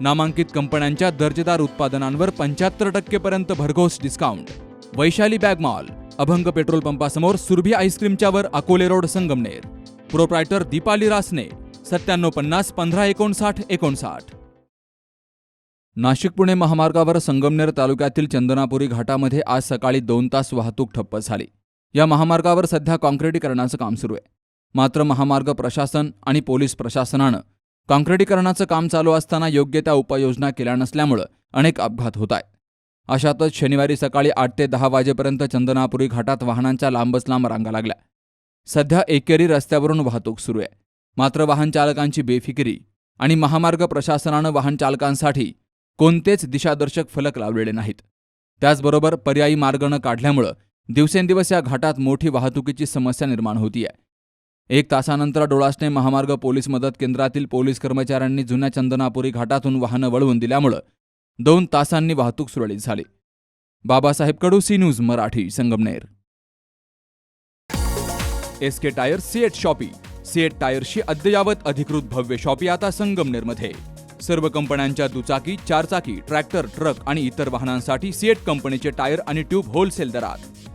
नामांकित कंपन्यांच्या दर्जेदार उत्पादनांवर पंच्याहत्तर टक्केपर्यंत भरघोस discount Vaishali bag mall Abhang petrol पंपासमोर Surabhi आईस्क्रीमच्यावर अकोले रोड संगमनेर. प्रोप्रायटर दीपाली रासने सत्त्याण्णव पन्नास पंधरा एकोणसाठ एकोणसाठ. नाशिक पुणे महामार्गावर संगमनेर तालुक्यातील चंदनापुरी घाटामध्ये आज सकाळी दोन तास वाहतूक ठप्प झाली. या महामार्गावर सध्या काँक्रिटीकरणाचं काम सुरू आहे. मात्र महामार्ग प्रशासन आणि पोलीस प्रशासनानं काँक्रिटीकरणाचं काम चालू असताना योग्य त्या उपाययोजना केल्या नसल्यामुळं अनेक अपघात होत आहेत. अशातच शनिवारी सकाळी आठ ते दहा वाजेपर्यंत चंदनापुरी घाटात वाहनांच्या लांबच लांब रांगा लागल्या. सध्या एकेरी रस्त्यावरून वाहतूक सुरू आहे. मात्र वाहन चालकांची बेफिकिरी आणि महामार्ग प्रशासनानं वाहन चालकांसाठी कोणतेच दिशादर्शक फलक लावलेले नाहीत. त्याचबरोबर पर्यायी मार्ग न काढल्यामुळं दिवसेंदिवस या घाटात मोठी वाहतुकीची समस्या निर्माण होतीये. एक तासानंतर डोळासने महामार्ग पोलीस मदत केंद्रातील पोलीस कर्मचाऱ्यांनी जुन्या चंदनापुरी घाटातून वाहनं वळवून दिल्यामुळं दोन तासांनी वाहतूक सुरळीत झाली. Babasaheb Kadu C news Marathi Sangamner. S K tyre CEAT shoppe. CEAT टायरशी अद्ययावत अधिकृत भव्य शॉपी आता संगमनेरमध्ये. सर्व कंपन्यांच्या दुचाकी चारचाकी ट्रॅक्टर ट्रक आणि इतर वाहनांसाठी सीएट कंपनीचे टायर आणि ट्यूब होलसेल दरात.